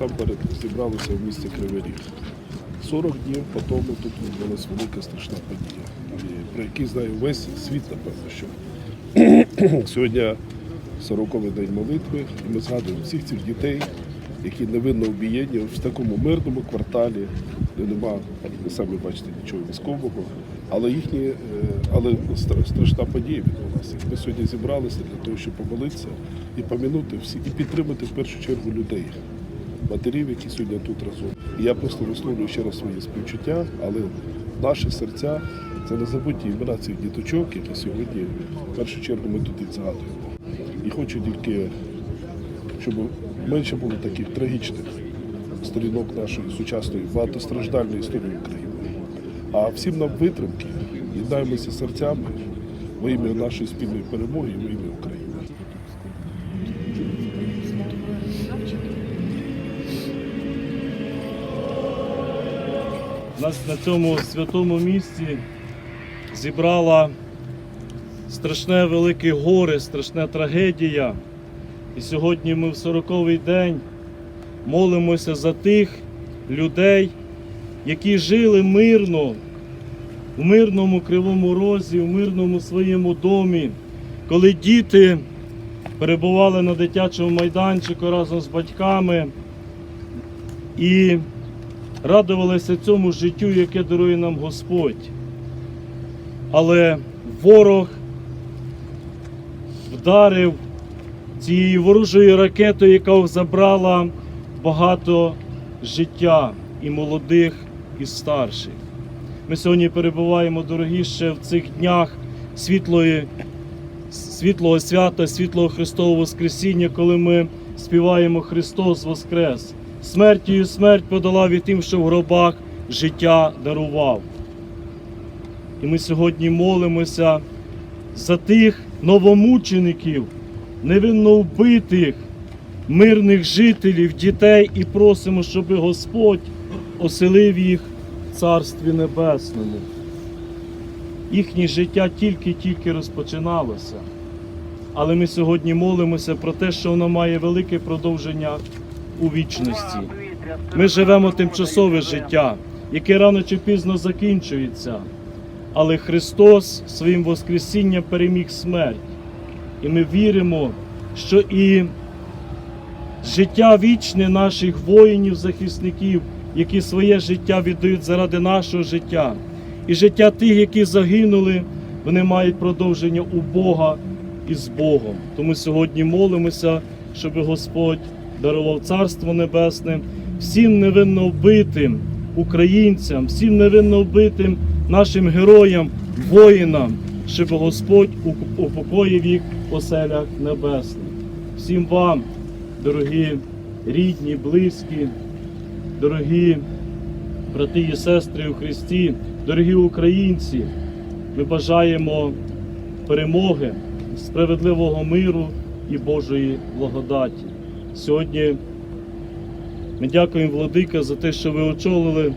насамперед зібралися в місті Кривий Ріг. 40 днів по тому тут відбулася велика страшна подія, про які знає весь світ, напевно, що сьогодні 40-й день молитви, і ми згадуємо всіх цих дітей, які невинно обієнні в такому мирному кварталі, де нема, самі бачите, нічого військового, але їхні, е, але страшна подія відбулася. Ми сьогодні зібралися для того, щоб помолитися і помінути всі, і підтримати в першу чергу людей, матерів, які сьогодні тут разом. І я просто висловлюю ще раз свої співчуття, але наші серця це незабутні імена цих діточок, які сьогодні в першу чергу ми тут їх згадуємо. І хочу тільки, щоб менше було таких трагічних сторінок нашої сучасної багатостраждальної історії України. А всім нам витримки, єднаємося серцями во ім'я нашої спільної перемоги і во ім'я України. Нас на цьому святому місці зібрала страшне велике горе, страшна трагедія. І сьогодні ми в 40-й день молимося за тих людей, які жили мирно, в мирному кривому розі, в мирному своєму домі, коли діти перебували на дитячому майданчику разом з батьками. І радувалися цьому життю, яке дарує нам Господь. Але ворог вдарив цією ворожою ракетою, яка забрала багато життя і молодих, і старших. Ми сьогодні перебуваємо, дорогі, ще в цих днях світлої, світлого свята, світлого Христового Воскресіння, коли ми співаємо Христос Воскрес. Смертю смерть подолав і тим, що в гробах життя дарував. І ми сьогодні молимося за тих новомучеників, невинно вбитих, мирних жителів, дітей і просимо, щоб Господь оселив їх в Царстві Небесному. Їхнє життя тільки-тільки розпочиналося. Але ми сьогодні молимося про те, що воно має велике продовження у вічності. Ми живемо тимчасове життя, яке рано чи пізно закінчується. Але Христос своїм Воскресінням переміг смерть. І ми віримо, що і життя вічне наших воїнів, захисників, які своє життя віддають заради нашого життя, і життя тих, які загинули, вони мають продовження у Бога і з Богом. Тому сьогодні молимося, щоб Господь дарував Царство Небесне всім невинно вбитим українцям, всім невинно вбитим нашим героям, воїнам, щоб Господь упокоїв їх в оселях небесних. Всім вам, дорогі рідні, близькі, дорогі брати і сестри у Христі, дорогі українці, ми бажаємо перемоги, справедливого миру і Божої благодаті. Сьогодні ми дякуємо Владика за те, що ви очолили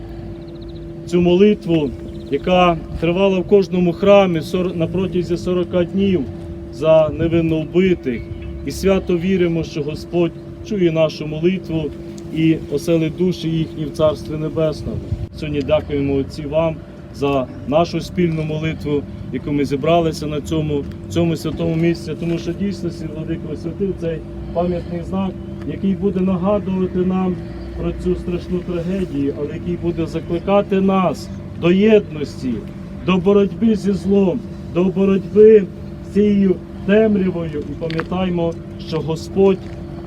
цю молитву, яка тривала в кожному храмі на протязі 40 днів за невинно вбитих. І свято віримо, що Господь чує нашу молитву і оселить душі їхні в Царстві Небесному. Сьогодні дякуємо Отці вам за нашу спільну молитву, яку ми зібралися на цьому, цьому святому місці, тому що дійсно Владико освятив цей пам'ятний знак, який буде нагадувати нам про цю страшну трагедію, але який буде закликати нас до єдності, до боротьби зі злом, до боротьби з цією темрявою. І пам'ятаймо, що Господь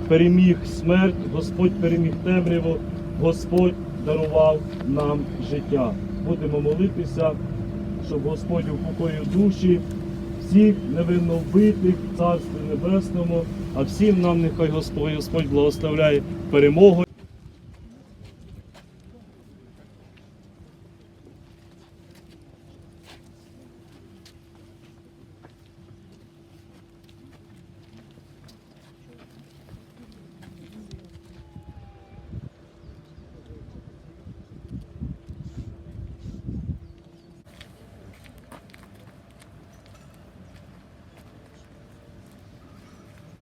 переміг смерть, Господь переміг темряву, Господь дарував нам життя. Будемо молитися, щоб Господь упокоїв душі всіх невинно вбитих в Царстві Небесному, а всім нам нехай Господь, Господь благословляє перемогою.